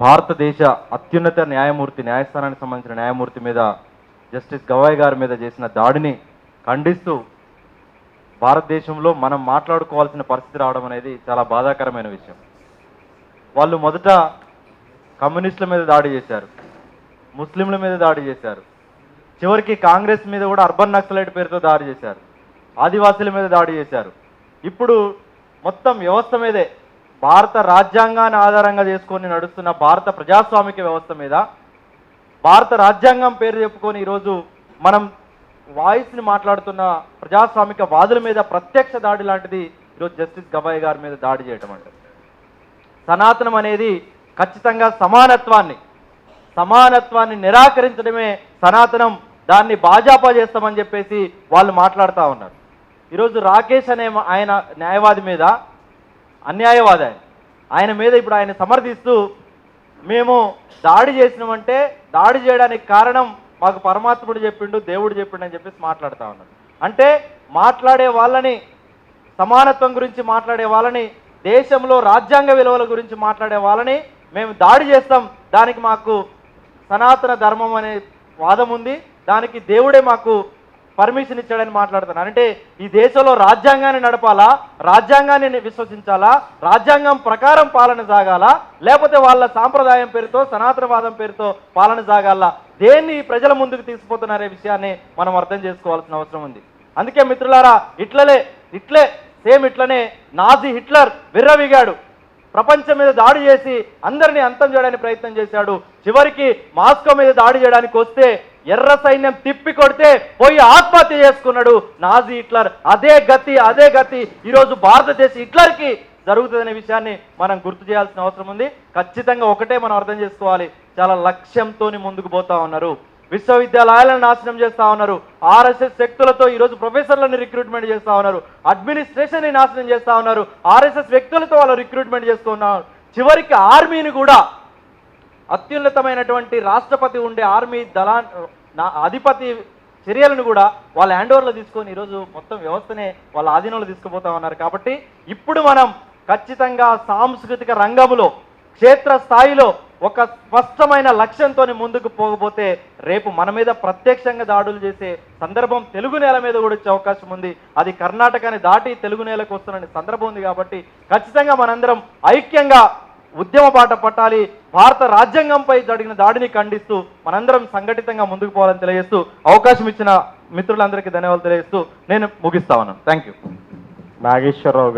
భారతదేశ అత్యున్నత న్యాయమూర్తి న్యాయస్థానానికి సంబంధించిన న్యాయమూర్తి మీద జస్టిస్ గవాయ్ గారి మీద చేసిన దాడిని ఖండిస్తూ భారతదేశంలో మనం మాట్లాడుకోవాల్సిన పరిస్థితి రావడం అనేది చాలా బాధాకరమైన విషయం. వాళ్ళు మొదట కమ్యూనిస్టుల మీద దాడి చేశారు ముస్లింల మీద దాడి చేశారు చివరికి కాంగ్రెస్ మీద కూడా అర్బన్ నక్సలైట్ పేరుతో దాడి చేశారు ఆదివాసీల మీద దాడి చేశారు. ఇప్పుడు మొత్తం వ్యవస్థ మీదే భారత రాజ్యాంగాన్ని ఆధారంగా చేసుకొని నడుస్తున్న భారత ప్రజాస్వామిక వ్యవస్థ మీద భారత రాజ్యాంగం పేరు చెప్పుకొని ఈరోజు మనం వాయిస్ని మాట్లాడుతున్న ప్రజాస్వామిక వాదుల మీద ప్రత్యక్ష దాడి లాంటిది ఈరోజు జస్టిస్ గవాయ్ గారి మీద దాడి చేయటం అంటే. సనాతనం అనేది ఖచ్చితంగా సమానత్వాన్ని సమానత్వాన్ని నిరాకరించడమే సనాతనం దాన్ని బాజాపా చేస్తామని చెప్పేసి వాళ్ళు మాట్లాడుతూ ఉన్నారు. ఈరోజు రాకేష్ అనే ఆయన న్యాయవాది మీద అన్యాయవాది ఆయన ఆయన మీద ఇప్పుడు ఆయన సమర్థిస్తూ మేము దాడి చేసినామంటే దాడి చేయడానికి కారణం మాకు పరమాత్ముడు చెప్పిండు దేవుడు చెప్పిండు అని చెప్పేసి మాట్లాడుతూ ఉన్నాడు. అంటే మాట్లాడే వాళ్ళని సమానత్వం గురించి మాట్లాడే వాళ్ళని దేశంలో రాజ్యాంగ విలువల గురించి మాట్లాడే వాళ్ళని మేము దాడి చేస్తాం. దానికి మాకు సనాతన ధర్మం అనే వాదం ఉంది. దానికి దేవుడే మాకు పర్మిషన్ ఇచ్చాడని మాట్లాడుతున్నాను అంటే ఈ దేశంలో రాజ్యాంగాన్ని నడపాలా? రాజ్యాంగాన్ని విశ్వసించాలా? రాజ్యాంగం ప్రకారం పాలన సాగాలా? లేకపోతే వాళ్ళ సాంప్రదాయం పేరుతో సనాతనవాదం పేరుతో పాలన సాగాలా? దేన్ని ప్రజల ముందుకు తీసుకుపోతున్నారే విషయాన్ని మనం అర్థం చేసుకోవాల్సిన అవసరం ఉంది. అందుకే మిత్రులారా ఇట్లలే ఇట్లే సేమ్ ఇట్లనే నాజీ హిట్లర్ విర్రవిగాడు. ప్రపంచం మీద దాడి చేసి అందరినీ అంతం చేయడానికి ప్రయత్నం చేశాడు. చివరికి మాస్కో మీద దాడి చేయడానికి వస్తే ఎర్ర సైన్యం తిప్పి కొడితే పోయి ఆత్మహత్య చేసుకున్నాడు నాజీ హిట్లర్. అదే గతి అదే గతి. ఈరోజు భారతదేశ హిట్లర్కి జరుగుతుందనే విషయాన్ని మనం గుర్తు చేయాల్సిన అవసరం ఉంది. ఖచ్చితంగా ఒకటే మనం అర్థం చేసుకోవాలి. చాలా లక్ష్యంతో ముందుకు పోతా ఉన్నారు. విశ్వవిద్యాలయాలను నాశనం చేస్తా ఉన్నారు. ఆర్ఎస్ఎస్ శక్తులతో ఈరోజు ప్రొఫెసర్లను రిక్రూట్మెంట్ చేస్తా ఉన్నారు. అడ్మినిస్ట్రేషన్ని నాశనం చేస్తా ఉన్నారు. ఆర్ఎస్ఎస్ వ్యక్తులతో వాళ్ళు రిక్రూట్మెంట్ చేస్తున్నారు. చివరికి ఆర్మీని కూడా అత్యున్నతమైనటువంటి రాష్ట్రపతి ఉండే ఆర్మీ దళా నా- అధిపతి చర్యలను కూడా వాళ్ళ హ్యాండ్ ఓవర్లో తీసుకొని ఈరోజు మొత్తం వ్యవస్థనే వాళ్ళ ఆధీనంలో తీసుకుపోతా ఉన్నారు. కాబట్టి ఇప్పుడు మనం ఖచ్చితంగా సాంస్కృతిక రంగంలో క్షేత్ర స్థాయిలో ఒక స్పష్టమైన లక్ష్యంతో ముందుకు పోకపోతే రేపు మన మీద ప్రత్యక్షంగా దాడులు చేసే సందర్భం తెలుగు నేల మీద కూడా వచ్చే అవకాశం ఉంది. అది కర్ణాటకని దాటి తెలుగు నేలకు వస్తున్న సందర్భం ఉంది కాబట్టి ఖచ్చితంగా మనందరం ఐక్యంగా ఉద్యమ బాట పట్టాలి. భారత రాజ్యాంగంపై జరిగిన దాడిని ఖండిస్తూ మనందరం సంఘటితంగా ముందుకు పోవాలని తెలియజేస్తూ అవకాశం ఇచ్చిన మిత్రులందరికీ ధన్యవాదాలు తెలియజేస్తూ నేను ముగిస్తా ఉన్నాను. Thank you Nageswararao